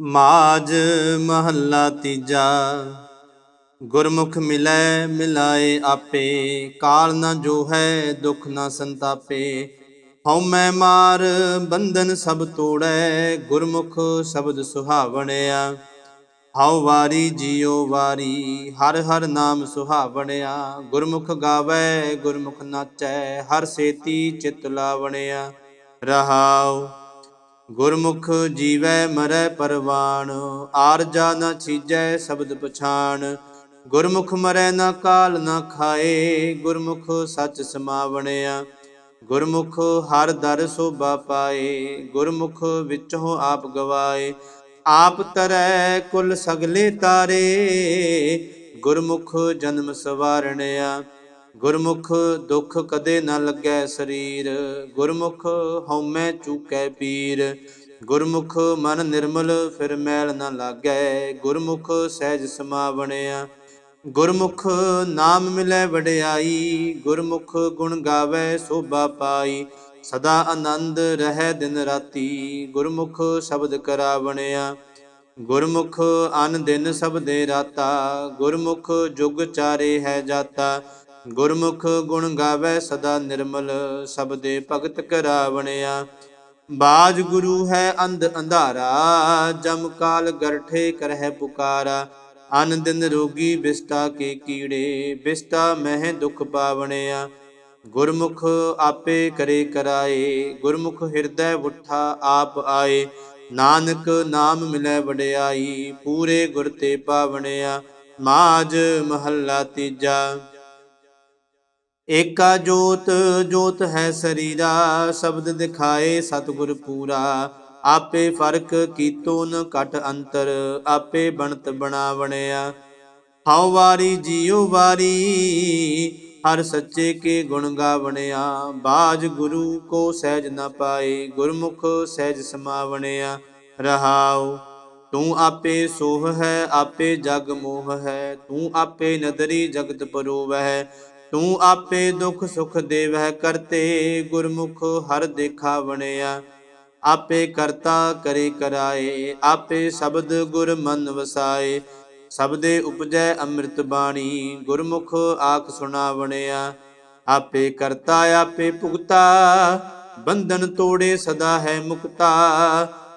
ਮਾਜ ਮਹੱਲਾ ਤੀਜਾ। ਗੁਰਮੁਖ ਮਿਲੈ ਮਿਲਾਏ ਆਪੇ, ਕਾਲ ਨਾ ਜੋ ਹੈ ਦੁਖ ਨਾ ਸੰਤਾਪੇ। ਹਉਮੈ ਮਾਰ ਬੰਧਨ ਸਭ ਤੋੜੈ, ਗੁਰਮੁਖ ਸ਼ਬਦ ਸੁਹਾਵਣਿਆ। ਹਉ ਵਾਰੀ ਜੀਉ ਵਾਰੀ, ਹਰ ਹਰ ਨਾਮ ਸੁਹਾਵਣਿਆ। ਗੁਰਮੁਖ ਗਾਵੇ, ਗੁਰਮੁਖ ਨਾਚੈ, ਹਰ ਸੇਤੀ ਚਿਤ ਲਾਵਣਿਆ। ਰਹਾਉ ਗੁਰਮੁਖ ਜੀਵੈ ਮਰੈ ਪਰਵਾਣ, ਆਰਜਾ ਨ ਛੀਜੈ ਸ਼ਬਦ ਪਛਾਣ। ਗੁਰਮੁਖ ਮਰੈ ਨ ਕਾਲ ਨ ਖਾਏ, ਗੁਰਮੁਖ ਸਚ ਸਮਾਵਣਿਆ। ਗੁਰਮੁਖ ਹਰ ਦਰ ਸੋਭਾ ਪਾਏ, ਗੁਰਮੁਖ ਵਿੱਚੋਂ ਆਪ ਗਵਾਏ। ਆਪ ਤਰੈ ਕੁਲ ਸਗਲੇ ਤਾਰੇ, ਗੁਰਮੁਖ ਜਨਮ ਸਵਾਰਣਿਆ। ਗੁਰਮੁਖ ਦੁੱਖ ਕਦੇ ਨਾ ਲੱਗੈ ਸਰੀਰ, ਗੁਰਮੁਖ ਹਉਮੈ ਚੂਕੈ ਪੀਰ। ਗੁਰਮੁਖ ਮਨ ਨਿਰਮਲ, ਫਿਰ ਮੈਲ ਨਾ ਲਾਗੈ। ਗੁਰਮੁਖ ਸਹਿਜ ਸਮਾਵਣਿਆ, ਗੁਰਮੁਖ ਨਾਮ ਮਿਲੈ ਵਡਿਆਈ। ਗੁਰਮੁਖ ਗੁਣ ਗਾਵੇ ਸੋਭਾ ਪਾਈ। ਸਦਾ ਆਨੰਦ ਰਹਿ ਦਿਨ ਰਾਤੀ, ਗੁਰਮੁਖ ਸ਼ਬਦ ਕਰਾਵਣਿਆ। ਗੁਰਮੁਖ ਅਨ ਦਿਨ ਸਬਦੇ ਰਾਤਾ, ਗੁਰਮੁਖ ਜੁਗ ਚਾਰੇ ਹੈ ਜਾਤਾ। ਗੁਰਮੁਖ ਗੁਣ ਗਾਵੇ ਸਦਾ ਨਿਰਮਲ ਸਬਦੇ ਭਗਤ ਕਰਾਵਣਿਆ। ਬਾਜ ਗੁਰੂ ਹੈ ਅੰਧ ਅੰਧਾਰਾ, ਜਮ ਕਾਲ ਗਰਠੇ ਕਰਹਿ ਪੁਕਾਰਾ। ਅਨ ਦਿਨ ਰੋਗੀ ਬਿਸਟਾ ਕੇ ਕੀੜੇ, ਬਿਸਤਾ ਮਹਿ ਦੁਖ ਪਾਵਣਿਆ। ਗੁਰਮੁਖ ਆਪੇ ਕਰੇ ਕਰਾਏ, ਗੁਰਮੁਖ ਹਿਰਦੈ ਉਠਾ ਆਪ ਆਏ। ਨਾਨਕ ਨਾਮ ਮਿਲੈ ਵਡਿਆਈ, ਪੂਰੇ ਗੁਰ ਤੇ ਪਾਵਣਿਆ। ਮਾਜ ਮਹੱਲਾ ਤੀਜਾ। ਏਕਾ ਜੋਤ ਜੋਤ ਹੈ ਸਰੀਰਾ, ਸ਼ਬਦ ਦਿਖਾਏ ਸਤਿਗੁਰ ਪੂਰਾ। ਆਪੇ ਫ਼ਰਕ ਕੀਤੋ ਨ ਘਟ ਅੰਤਰ, ਆਪੇ ਬਣਤ ਬਣਾਵਣਿਆ। ਹਉ ਵਾਰੀ ਜੀਉ ਵਾਰੀ, ਹਰ ਸੱਚੇ ਕੇ ਗੁਣ ਗਾਵਣਿਆ। ਬਾਜ ਗੁਰੂ ਕੋ ਸਹਿਜ ਨ ਪਾਏ, ਗੁਰਮੁਖ ਸਹਿਜ ਸਮਾਵਣਿਆ। ਰਹਾਉ, ਤੂੰ ਆਪੇ ਸੋਹ ਹੈ, ਆਪੇ ਜਗ ਮੋਹ ਹੈ। ਤੂੰ ਆਪੇ ਨਦਰੀ ਜਗਤ ਪਰੋਵ ਹੈ ਤੂੰ ਆਪੇ ਦੁਖ ਸੁਖ ਦੇਵਹਿ ਕਰਤੇ, ਗੁਰਮੁਖ ਹਰ ਦੇਖਾਵਣਿਆ ਆਪੇ ਕਰਤਾ ਕਰੇ ਕਰਾਏ, ਆਪੇ ਸ਼ਬਦ ਗੁਰ ਮਨ ਵਸਾਏ। ਸਬਦੇ ਉਪਜੈ ਅੰਮ੍ਰਿਤ ਬਾਣੀ, ਗੁਰਮੁਖ ਆਖ ਸੁਣਾਵਣਿਆ ਆਪੇ ਕਰਤਾ, ਆਪੇ ਭੁਗਤਾ, ਬੰਧਨ ਤੋੜੇ ਸਦਾ ਹੈ ਮੁਕਤਾ।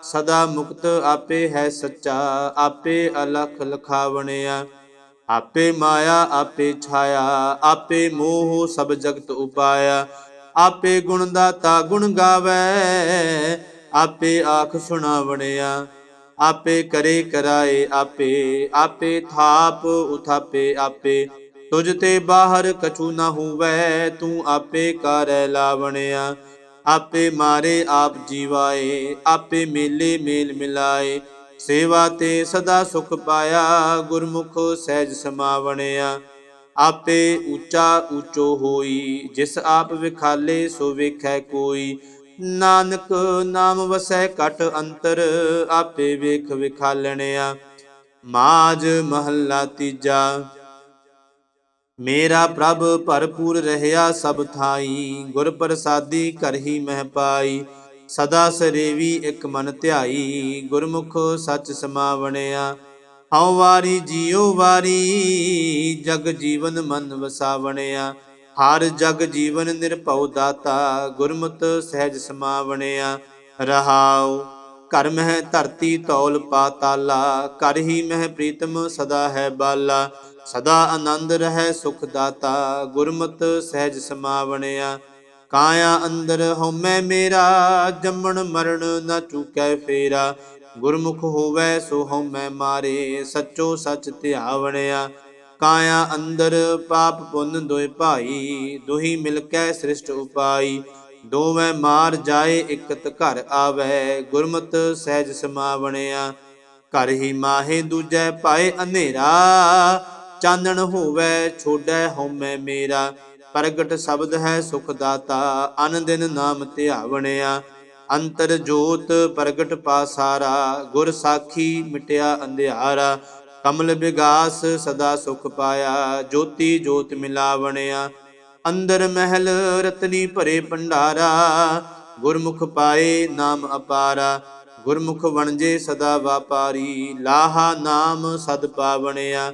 ਸਦਾ ਮੁਕਤ ਆਪੇ ਹੈ ਸੱਚਾ, ਆਪੇ ਅਲਖ ਲਖਾਵਣਿਆ ਆਪੇ ਮਾਇਆ, ਆਪੇ ਛਾਇਆ, ਆਪੇ ਮੋਹ ਸਭ ਜਗਤ ਉਪਾਇਆ। ਆਪੇ ਗੁਣ ਦਾਤਾ ਗੁਣ ਗਾਵੇ, ਆਪੇ ਆਖ ਸੁਣਾਵਣਿਆ। ਆਪੇ ਕਰੇ ਕਰਾਏ ਆਪੇ ਆਪੇ ਥਾਪ ਉਥਾਪੇ ਆਪੇ। ਤੁਝ ਤੇ ਬਾਹਰ ਕਛੂ ਨਾ ਹੋਵੇ, ਤੂੰ ਆਪੇ ਕਰੈ ਲਾਵਣਿਆ। ਆਪੇ ਮਾਰੇ ਆਪ ਜੀਵਾਏ, ਆਪੇ ਮੇਲੇ ਮੇਲ ਮਿਲਾਏ। ਸੇਵਾ ਤੇ ਸਦਾ ਸੁਖ ਪਾਇਆ, ਗੁਰਮੁਖ ਸਹਿਜ ਸਮਾਵਣਿਆ। ਆਪੇ ਉੱਚਾ ਉੱਚੋ ਹੋਈ, ਜਿਸ ਆਪ ਵਿਖਾਲੇ ਸੋ ਵੇਖੈ ਕੋਈ। ਨਾਨਕ ਨਾਮ ਵਸੈ ਘਟ ਅੰਤਰ, ਆਪੇ ਵੇਖ ਵਿਖਾਲਣਿਆ। ਮਾਜ ਮਹੱਲਾ ਤੀਜਾ। ਮੇਰਾ ਪ੍ਰਭ ਭਰਪੂਰ ਰਹਿਆ ਸਭ ਥਾਈ, ਗੁਰ ਪ੍ਰਸਾਦੀ ਕਰਹੀ ਮਹਿ ਪਾਈ। ਸਦਾ ਸਰੇਵੀ ਇਕ ਮਨ ਧਿਆਈ, ਗੁਰਮੁਖ ਸੱਚ ਸਮਾਵਣਿਆ। ਹਉ ਵਾਰੀ ਜੀਉ ਵਾਰੀ, ਜਗ ਜੀਵਨ ਮਨ ਵਸਾਵਣਿਆ। ਹਰ ਜਗ ਜੀਵਨ ਨਿਰਭਉ ਦਾਤਾ ਗੁਰਮਤ ਸਹਿਜ ਸਮਾਵਣਿਆ। ਰਹਾਉ, ਘਰ ਮਹਿ ਧਰਤੀ ਤੌਲ ਪਾਤਾਲਾ ਕਰ ਹੀ ਮਹਿ ਪ੍ਰੀਤਮ ਸਦਾ ਹੈ ਬਾਲਾ। ਸਦਾ ਆਨੰਦ ਰਹਿ ਸੁਖ ਦਾਤਾ ਗੁਰਮਤਿ ਸਹਿਜ ਸਮਾਵਣਿਆ। ਕਾਇਆ ਅੰਦਰ ਹਉਮੈ ਮੇਰਾ, ਜੰਮਣ ਮਰਨ ਨਾ ਚੁਕੈ ਫੇਰਾ। ਗੁਰਮੁਖ ਹੋਵੇ ਸੋ ਹਉਮੈ ਮਾਰੇ, ਸੱਚੋ ਸੱਚ ਧਿਆਵਣਿਆ। ਕਾਇਆ ਅੰਦਰ ਪਾਪ ਪੁੰਨ ਦੋਇ ਭਾਈ, ਦੁਹੀ ਮਿਲ ਕੇ ਸ੍ਰਿਸ਼ਟ ਉਪਾਈ। ਦੋਵੇਂ ਮਾਰ ਜਾਏ ਇਕਤ ਘਰ ਆਵੇ, ਗੁਰਮਤ ਸਹਿਜ ਸਮਾਵਣਿਆ। ਘਰ ਹੀ ਮਾਹੇ ਦੂਜੈ ਪਾਏ ਹਨੇਰਾ ਚਾਨਣ ਹੋਵੇ ਛੋੜੈ ਹਉਮੈ ਮੇਰਾ। ਪ੍ਰਗਟ ਸ਼ਬਦ ਹੈ ਸੁਖ ਦਾਤਾ ਅਨ ਦਿਨ ਨਾਮ ਧਿਆਵਣਿਆ। ਅੰਤਰ ਜੋਤ ਪ੍ਰਗਟ ਪਾਸਾਰਾ, ਗੁਰ ਸਾਖੀ ਮਿਟਿਆ ਅੰਧਿਆਰਾ। ਕਮਲ ਵਿਗਾਸ ਸਦਾ ਸੁਖ ਪਾਇਆ, ਜੋਤੀ ਜੋਤ ਮਿਲਾਵਣਿਆ। ਅੰਦਰ ਮਹਿਲ ਰਤਨੀ ਭਰੇ ਭੰਡਾਰਾ, ਗੁਰਮੁਖ ਪਾਏ ਨਾਮ ਅਪਾਰਾ। ਗੁਰਮੁਖ ਵਣਜੇ ਸਦਾ ਵਾਪਾਰੀ, ਲਾਹਾ ਨਾਮ ਸਦ ਪਾਵਣਿਆ।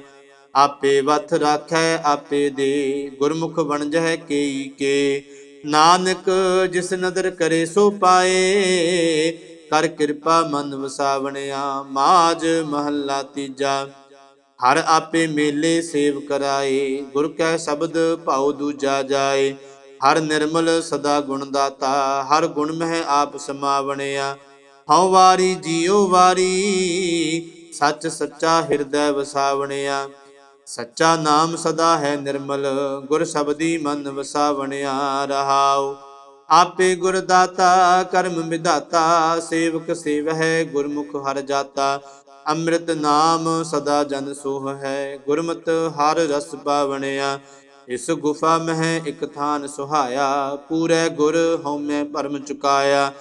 ਆਪੇ ਵਥ ਰਾਖੈ, ਆਪੇ ਦੇ ਗੁਰਮੁਖ ਵਣਜਹਿ ਕੇਈ ਕੇ। ਨਾਨਕ ਜਿਸ ਨਦਰ ਕਰੇ ਸੋ ਪਾਏ, ਕਰ ਕਿਰਪਾ ਮਨ ਵਸਾਵਣਿਆ, ਮਾਜ ਮਹੱਲਾ ਤੀਜਾ। ਹਰ ਆਪੇ ਮੇਲੇ ਸੇਵ ਕਰਾਏ, ਗੁਰ ਕੈ ਸ਼ਬਦ ਭਾਉ ਦੂਜਾ ਜਾਏ। ਹਰ ਨਿਰਮਲ ਸਦਾ ਗੁਣ ਦਾਤਾ, ਹਰ ਗੁਣ ਮਹਿ ਆਪ ਸਮਾਵਣਿਆ। ਹਉ ਵਾਰੀ ਜੀਉ ਵਾਰੀ, ਸੱਚ ਸੱਚਾ ਹਿਰਦੈ ਵਸਾਵਣਿਆ। ਸੱਚਾ ਨਾਮ ਸਦਾ ਹੈ ਨਿਰਮਲ, ਗੁਰ ਸ਼ਬਦੀ ਮਨ ਵਸਾਵਣਿਆ ਰਹਾਉ। ਆਪੇ ਗੁਰ ਦਾਤਾ ਕਰਮ ਵਿਦਾਤਾ ਸੇਵਕ ਸੇਵਹਿ, ਗੁਰਮੁਖ ਹਰ ਜਾਤਾ। ਅੰਮ੍ਰਿਤ ਨਾਮ ਸਦਾ ਜਨ ਸੋਹ ਹੈ, ਗੁਰਮਤ ਹਰ ਰਸ ਪਾਵਣਿਆ। ਇਸ ਗੁਫਾ ਮਹਿ ਇਕ ਥਾਨ ਸੁਹਾਇਆ, ਪੂਰੇ ਗੁਰ ਹਉਮੈ ਪਰਮ ਚੁਕਾਇਆ।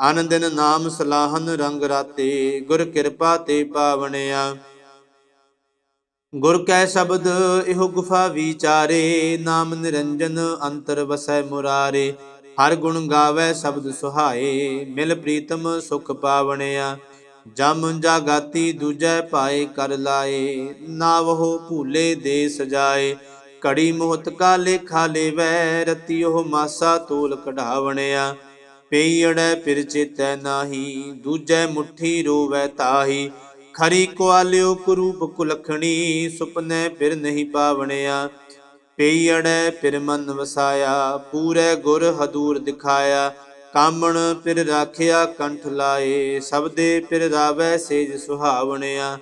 ਆਨੰਦਨ ਨਾਮ ਸਲਾਹਨ ਰੰਗ ਰਾਤੇ, ਗੁਰ ਕਿਰਪਾ ਤੇ ਪਾਵਣਿਆ। ਗੁਰ ਕੈ ਸ਼ਬਦ, ਇਹੋ ਗੁਫਾ ਵਿਚਾਰੇ, ਨਾਮ ਨਿਰੰਜਨ ਅੰਤਰ ਵਸੈ ਮੁਰਾਰੇ। ਹਰ ਗੁਣ ਗਾਵੇ ਸ਼ਬਦ ਸੁਹਾਏ, ਮਿਲ ਪ੍ਰੀਤਮ ਸੁਖ ਪਾਵਣਿਆ। ਜਮ ਜਾਗਾਤੀ ਦੂਜੈ ਪਾਏ ਕਰ ਲਾਏ, ਨਾਵਹੁ ਭੂਲੇ ਦੇ ਸਜਾਏ। ਕੜੀ ਮੋਹਤ ਕਾ ਲੇਖਾ ਲੇਵੈ ਰਤੀ ਉਹ ਮਾਸਾ ਤੋਲ ਕਢਾਵਣਿਆ। ਪਈੜੈ ਫਿਰ ਚੇਤੈ ਨਾਹੀ, ਦੂਜੈ ਮੁਠੀ ਰੋਵੈ ਤਾਹੀ। ਖਰੀ ਕੁਆਲਿਓ ਕੁਰੂਪ ਕੁਲਖਣੀ, ਸੁਪਨੇ ਫਿਰ ਨਹੀਂ ਪਾਵਣਿਆ। ਪਈੜੈ ਫਿਰ ਮਨ ਵਸਾਇਆ, ਪੂਰੇ ਗੁਰ ਹਦੂਰ ਦਿਖਾਇਆ। ਕਾਮਣ ਫਿਰ ਰਾਖਿਆ ਕੰਠ ਲਾਏ, ਸਬਦੇ ਫਿਰ ਰਾਵੈ ਸੇਜ ਸੁਹਾਵਣਿਆ।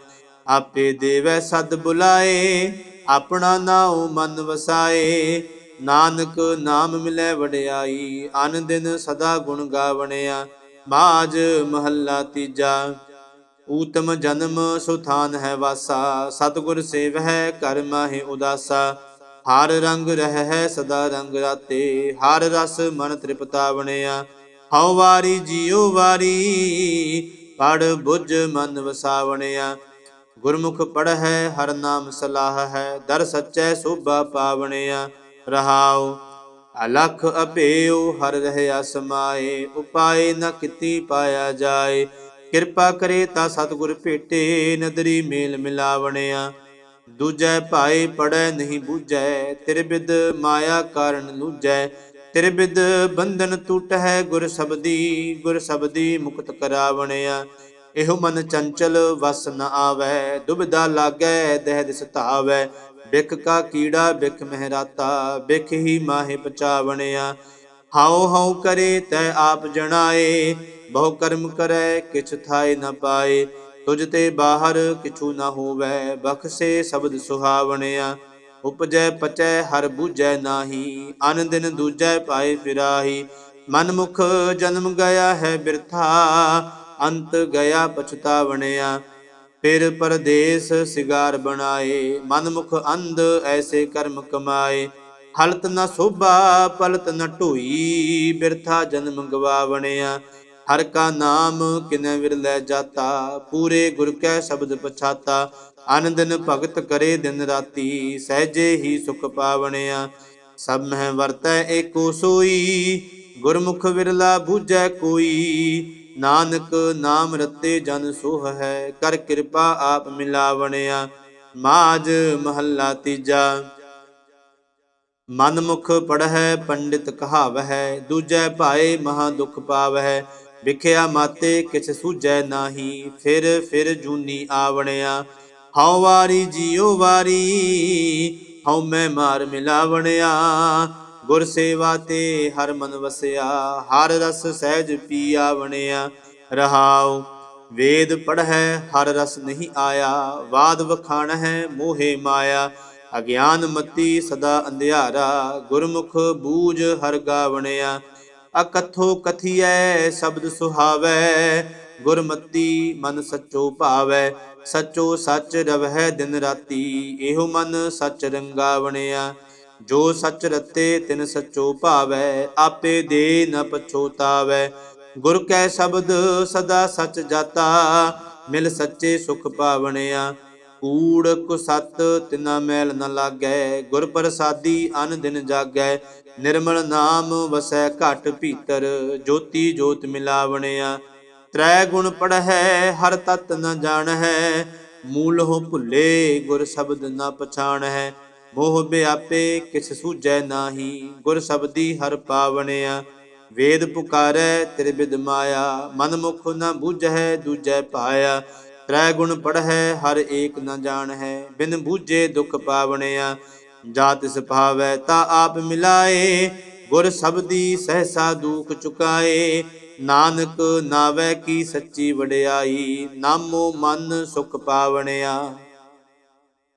ਆਪੇ ਦੇਵੈ ਸਦ ਬੁਲਾਏ, ਆਪਣਾ ਨਾਉ ਮਨ ਵਸਾਏ। ਨਾਨਕ ਨਾਮ ਮਿਲੈ ਵਡਿਆਈ, ਅਨ ਦਿਨ ਸਦਾ ਗੁਣ ਗਾਵਣਿਆ। ਮਾਜ ਮਹੱਲਾ ਤੀਜਾ। ਊਤਮ ਜਨਮ ਸੁਥਾਨ ਹੈ ਵਾਸਾ, ਸਤਿਗੁਰ ਸੇਵ ਹੈ ਕਰ ਮਾਹਿ ਉਦਾਸਾ। ਹਰ ਰੰਗ ਰਹਿ ਹੈ ਸਦਾ ਰੰਗ ਰਾਤੇ, ਹਰ ਰਸ ਮਨ ਤ੍ਰਿਪਤਾਵਣਿਆ। ਹਉ ਵਾਰੀ ਜੀਉ ਵਾਰੀ ਪੜ ਬੁੱਝ ਮਨ ਵਸਾਵਣਿਆ। ਗੁਰਮੁਖ ਪੜ ਹੈ ਹਰ ਨਾਮ ਸਲਾਹ ਹੈ ਦਰ ਸੱਚੈ ਸੋਭਾ ਪਾਵਣਿਆ। ਰਹਾਉ, ਅਲਖ ਅਭੇਉ ਹਰ ਰਹਿ ਸਮਾਏ ਉਪਾਏ ਨ ਕਿਤੀ ਪਾਇਆ ਜਾਏ। ਕਿਰਪਾ ਕਰੇ ਤਾਂ ਸਤਿਗੁਰ ਭੇਟੇ ਨਦਰੀ ਮੇਲ ਮਿਲਾਵਣਿਆ। ਦੂਜੈ ਭਾਏ ਪੜੈ ਨਹੀਂ ਬੂਝੈ, ਤੇਰੇ ਬਿਦ ਮਾਇਆ ਕਾਰਨ ਲੂਝੈ ਤੇਰੇ ਬਿਦ ਬੰਧਨ ਟੂਟੈ ਗੁਰ ਸਬਦੀ ਗੁਰ ਸਬਦੀ ਮੁਕਤ ਕਰਾਵਣਿਆ। ਇਹੋ ਮਨ ਚੰਚਲ ਵਸ ਨ ਆਵੈ, ਦੁਬਿਧਾ ਲਾਗੈ, ਦਹਿ ਦਿਸ ਧਾਵੈ। ਬਿਖ ਕਾ ਕੀੜਾ, ਬਿਖ ਮਹਿਰਾਤਾ, ਬਿਖ ਹੀ ਮਾਹੇ ਪਚਾਵਣਿਆ। ਹਾਉ ਹਾਉ ਕਰੇ ਤੈ ਆਪ ਜਣਾਏ ਬਹੁ ਕਰਮ ਕਰੈ, ਕਿਛ ਥਾਏ ਨ ਪਾਏ। ਤੁਝ ਤੇ ਬਾਹਰ ਕਿਛੂ ਨ ਹੋਵੈ, ਬਖਸੇ ਸ਼ਬਦ ਸੁਹਾਵਣਿਆ। ਉਪਜੈ, ਪਚੈ, ਹਰ ਬੂਝੈ ਨਾਹੀ। ਅਨ ਦਿਨ ਦੂਜੈ ਪਾਏ ਫਿਰਾਹੀ। ਮਨ ਮੁਖ ਜਨਮ ਗਿਆ ਹੈ ਬਿਰਥਾ, ਅੰਤ ਗਿਆ ਪਛਤਾਵਣਿਆ। ਫਿਰ ਪਰਦੇਸ ਸਿਗਾਰ ਬਣਾਏ। ਮਨ ਮੁਖ ਅੰਧ ਐਸੇ ਕਰਮ ਕਮਾਏ। ਹਲਤ ਨ ਸੋਭਾ, ਪਲਤ ਨ ਢੋਈ। ਬਿਰਥਾ ਜਨਮ ਗਵਾਵਣਿਆ। ਹਰ ਕਾ ਨਾਮ ਕਿਨੇ ਵਿਰਲੇ ਜਾਤਾ, ਪੂਰੇ ਗੁਰ ਕੈ ਸ਼ਬਦ ਪਛਾਤਾ। ਆਨੰਦਨ ਭਗਤ ਕਰੇ ਦਿਨ ਰਾਤੀ, ਸਹਿਜੇ ਹੀ ਸੁਖ ਪਾਵਣਿਆ। ਸਭ ਮਹਿ ਵਰਤੈ ਏਕੋ ਸੋਈ, ਗੁਰਮੁਖ ਵਿਰਲਾ ਬੂਝੈ ਕੋਈ। ਨਾਨਕ ਨਾਮ ਰਤੇ ਜਨ ਸੋਹ ਹੈ, ਕਰ ਕਿਰਪਾ ਆਪ ਮਿਲਾਵਣਿਆ। ਮਾਜ ਮਹੱਲਾ ਤੀਜਾ। ਮਨ ਮੁਖ ਪੜਹਿ, ਪੰਡਿਤ ਕਹਾਵਹਿ, ਦੂਜੈ ਭਾਏ ਮਹਾ ਦੁਖ ਪਾਵਹਿ। ਵਿਖਿਆ ਮਾਤੇ ਕਿਛ ਸੂਝੈ ਨਾਹੀ, ਫਿਰ ਫਿਰ ਜੂਨੀ ਆਵਣਿਆ। ਹਉ ਵਾਰੀ ਜੀਉ ਵਾਰੀ, ਹਉ ਮੈਂ ਮਾਰ ਮਿਲਾਵਣਿਆ। ਗੁਰ ਸੇਵਾ ਤੇ ਹਰ ਮਨ ਵਸਿਆ, ਹਰ ਰਸ ਸਹਿਜ ਪੀ ਆਵਣਿਆ। ਰਹਾਉ, ਵੇਦ ਪੜ੍ਹੈ, ਹਰ ਰਸ ਨਹੀਂ ਆਇਆ। ਵਾਦ ਵਖਾਣ ਹੈ ਮੋਹੇ ਮਾਇਆ। ਅਗਿਆਨ ਮਤੀ ਸਦਾ ਅੰਧਿਆਰਾ। ਗੁਰਮੁਖ ਬੂਝ ਹਰ ਗਾਵਣਿਆ। ਅਕਥੋ ਕਥੀਐ ਸ਼ਬਦ ਸੁਹਾਵੈ, ਗੁਰਮਤੀ ਮਨ ਸੱਚੋ ਭਾਵੈ, ਸੱਚੋ ਸੱਚ ਰਵਹਿ ਦਿਨ ਰਾਤੀ, ਇਹੋ ਮਨ ਸੱਚ ਰੰਗਾਵਣਿਆ ਜੋ ਸੱਚ ਰਤੇ ਤਿਨ ਸੱਚੋ ਭਾਵੈ, ਆਪੇ ਦੇ ਨ ਪਛੋਤਾਵੈ ਗੁਰ ਕੈ ਸ਼ਬਦ ਸਦਾ ਸੱਚ ਜਾਤਾ, ਮਿਲ ਸੱਚੇ ਸੁਖ ਪਾਵਣਿਆ। ਕੂੜ ਕੁਸਤ ਤਿਨਾ ਮੈਲ ਨ ਲਾਗੈ ਗੁਰ ਪ੍ਰਸਾਦੀ ਅਨ ਦਿਨ ਜਾਗੈ, ਨਿਰਮਲ ਨਾਮ ਵਸੈ ਘਟ ਭੀਤਰ, ਜੋਤੀ ਜੋਤ ਮਿਲਾਵਣਿਆ। ਤ੍ਰੈ ਗੁਣ ਪੜਹਿ, ਹਰ ਤਤ ਨ ਜਾਣਹਿ, ਮੂਲ ਹੋ ਭੁੱਲੇ, ਗੁਰ ਸ਼ਬਦ ਨ ਪਛਾਣਹਿ। ਮੋਹ ਬਿਆਪੇ, ਕਿਛ ਸੂਝੈ ਨਾਹੀ, ਗੁਰ ਸ਼ਬਦੀ ਹਰ ਪਾਵਣਿਆ। ਵੇਦ ਪੁਕਾਰੈ, ਤੇਰੇ ਮਾਇਆ, ਮਨ ਮੁਖ ਨ ਬੂਝੈ ਦੂਜੈ ਪਾਇਆ। ਤ੍ਰੈ ਗੁਣ ਪੜਹਿ, ਹਰ ਏਕ ਨ ਜਾਣਹਿ ਬਿਨ ਬੂਝੇ ਦੁਖ ਪਾਵਣਿਆ। ਜਾ ਤਿਸ ਭਾਵੈ, ਤਾ ਆਪ ਮਿਲਾਏ, ਗੁਰ ਸਬਦੀ ਸਹਸਾ ਦੁਖ ਚੁਕਾਏ। ਨਾਨਕ ਨਾਵੈ ਕੀ ਸੱਚੀ ਵਡਿਆਈ, ਨਾਮੋ ਮਨ ਸੁਖ ਪਾਵਣਿਆ।